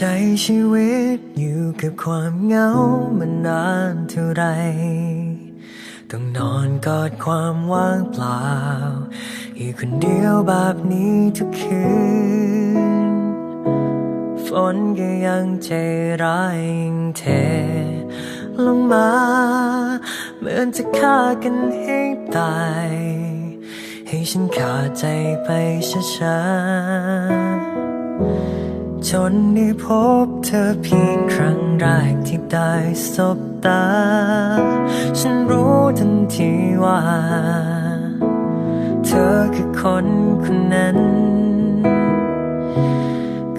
ใช้ชีวิตอยู่กับความเหงามานานเท่าไร ต้องนอนกอดความว่างเปล่า อยู่คนเดียวแบบนี้ทุกคืน ฝนก็ยังใจร้ายยังเท ลงมา เหมือนจะฆ่ากันให้ตาย ให้ฉันขาดใจไปช้าๆ จนได้พบเธอเพียงครั้งแรกที่ได้สบตา ฉันรู้ทันทีว่า เธอคือคนคนนั้น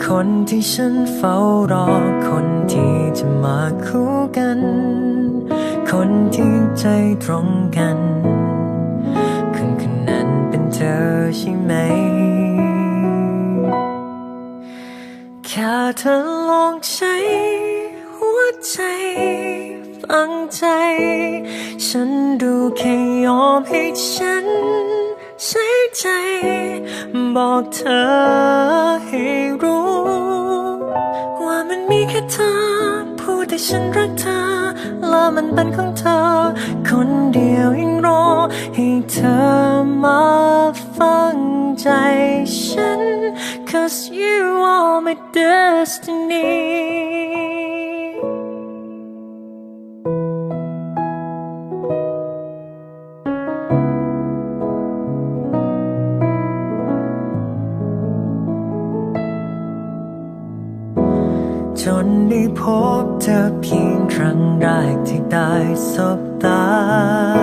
คนที่ฉันเฝ้ารอ คนที่จะมาคู่กัน คนที่ใจตรงกัน คนคนนั้นเป็นเธอใช่ไหม แค่เธอลองใช้หัวใจ ฟังใจ ฉันดูแค่ยอมให้ฉัน ใช้ใจ บอกเธอให้รู้ ว่ามันมีแค่เธอ พูดแต่ฉันรักเธอ และมันเป็นของเธอ คนเดียวยังรอให้เธอมา cause you are my destiny จนได้พบเธอเพียงครั้งแรกที่ได้สบตา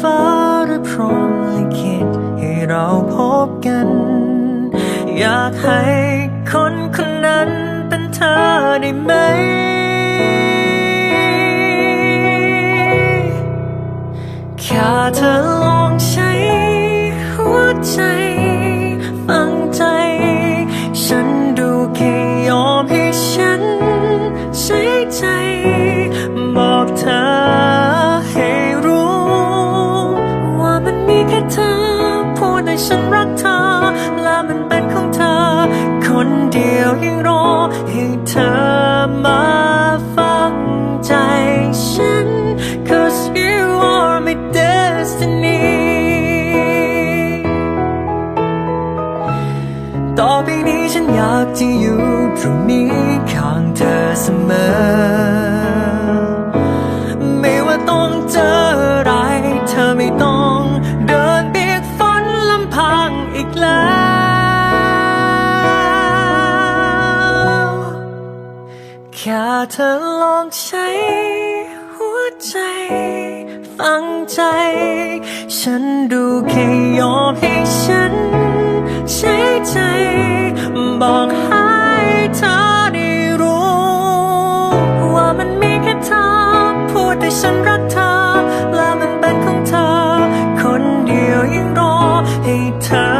ฟ้าหรือพรหมลิขิตให้เราพบกัน อยากให้คนคนนั้นเป็นเธอได้ไหม เดียวยังรอให้เธอมาฟังใจฉัน cause you are my destiny ต่อไปนี้ฉันอยากจะอยู่ตรงนี้ข้างเธอเสมอไม่ว่าต้องเจออะไรเธอไม่ต้องเดินเบียกฝนลำพังอีกแล้ว เธอลองใช้หัวใจ ฟังใจ ฉันดูแค่ยอมให้ฉัน ใช้ใจ บอกให้เธอได้รู้ ว่ามันมีแค่เธอ พูดแต่ฉันรักเธอ และมันเป็นของเธอ คนเดียวยังรอให้เธอ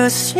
อม